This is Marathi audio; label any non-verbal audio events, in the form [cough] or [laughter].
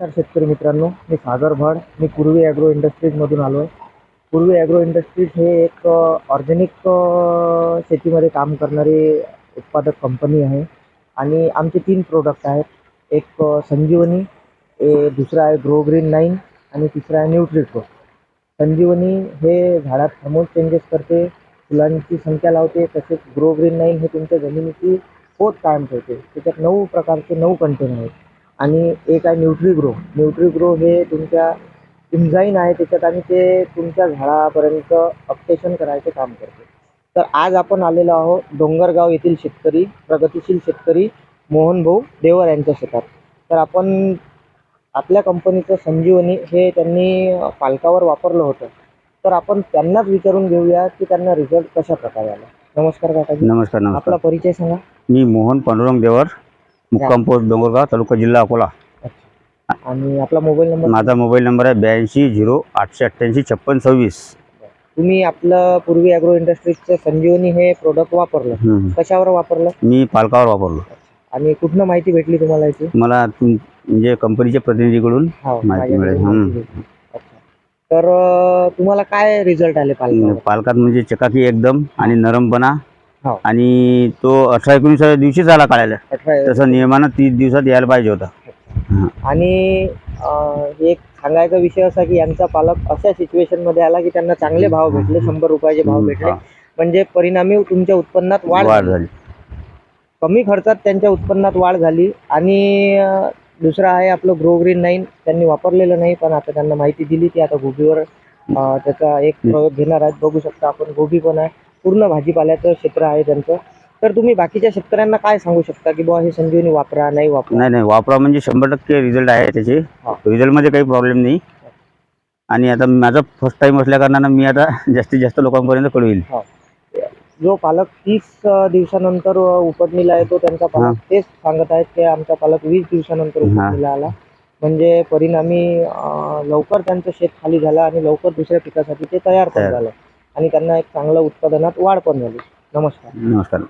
तर शेतकरी मित्रांनो मी सागर भड मी पूर्वी ॲग्रो इंडस्ट्रीजमधून आलो आहे. पूर्वी ॲग्रो इंडस्ट्रीज हे एक ऑर्गॅनिक शेतीमध्ये काम करणारी उत्पादक कंपनी आहे. आणि आमचे तीन प्रोडक्ट आहेत. एक संजीवनी ए दुसरा आहे ग्रो ग्रीन नाईन आणि तिसरा आहे न्यूट्रिको संजीवनी हे झाडात हार्मोन चेंजेस करते. फुलांची संख्या लावते. तसेच ग्रो ग्रीन नाईन हे तुमच्या जमिनीची पोत कायम ठेवते. त्याच्यात नऊ प्रकारचे नऊ कंटेन आहेत. आणि एक आहे न्यूट्रीग्रो न्यूट्रीग्रो हे तुमच्या इन्झाईन आहे त्याच्यात आणि ते तुमच्या झाडापर्यंत अपटेशन करायचे काम करते. तर आज आपण आलेलो आहोत डोंगरगाव येथील शेतकरी प्रगतिशील शेतकरी मोहन भाऊ देवर यांच्या शेतात. तर आपण आपल्या कंपनीचं संजीवनी हे त्यांनी पालकावर वापरलं होतं. तर आपण त्यांनाच विचारून घेऊया की त्यांना रिझल्ट कशा प्रकारे आला. नमस्कार काकाजी. नमस्कार आपला नमस्कार परिचय सांगा. मी मोहन पांडुरंग देवर मुक्काम पोस्ट डोंगरगाव तालुका जिल्हा अकोला आणि आपला मोबाईल नंबर माझा मोबाईल नंबर आहे ब्याऐंशी झिरो आठशे अठ्ठ्याऐंशी छप्पन सव्वीस तुम्ही आपलं पूर्वी ॲग्रो इंडस्ट्रीजचं संजीवनी हे प्रोडक्ट वापरलं हम्म. कशावर वापरलं मी पालकावर वापरलो आणि कुठनं माहिती भेटली तुम्हाला याची मला तुम- म्हणजे कंपनीच्या प्रतिनिधीकडून हो माहिती माझ्याकडे मिळाली. माहिती हम्म. भेटली. अच्छा. तर अं, तुम्हाला काय रिझल्ट आले पालकावर पालकात म्हणजे चकाकी एकदम आणि नरमपणा हो. आणि तो अठरा एकोणीसाव्या दिवशीच आला काढायला. अठरा तसं नियमानं तीस दिवसात यायला पाहिजे होता. आणि अं, एक सांगायचा विषय असा की यांचा पालक अशा सिच्युएशनमध्ये आला की त्यांना चांगले भाव भेटले शंभर रुपयाचे भाव भेटले. हा. म्हणजे परिणामी तुमच्या उत्पन्नात वाढ वाढ झाली. झाली. कमी खर्चात त्यांच्या उत्पन्नात वाढ झाली आणि अं, दुसरं आहे आपलं ग्रो ग्रीन नाईन त्यांनी वापरलेलं नाही पण आता त्यांना माहिती दिली की आता गोबीवर अं, त्याचा एक प्रयोग घेणार आहेत. बघू शकता आपण गोबी पण आहे. पूर्ण भाजीपाल्याचं क्षेत्र आहे त्यांचं तर तुम्ही बाकीच्या शेतकऱ्यांना काय सांगू शकता की बुवा हे संजीवनी वापरा नाही वापरा नाही नाही वापरा म्हणजे शंभर टक्के रिझल्ट आहे त्याचे. रिझल्टमध्ये काही प्रॉब्लेम नाही आणि आता माझा फर्स्ट टाइम असल्या कारणानं मी आता [laughs] जास्तीत जास्त लोकांपर्यंत कळविल जो पालक तीस दिवसानंतर उपटणीला येतो त्यांचा. पालक तेच सांगत आहेत की आमचा पालक वीस दिवसानंतर. उपटणीला आला म्हणजे परिणामी लवकर त्यांचं शेत खाली झालं आणि लवकर दुसऱ्या पिकासाठी ते तयार पण तयार. झालं आणि त्यांना एक चांगलं उत्पादनात वाढ पण झाली. नमस्कार. नमस्कार.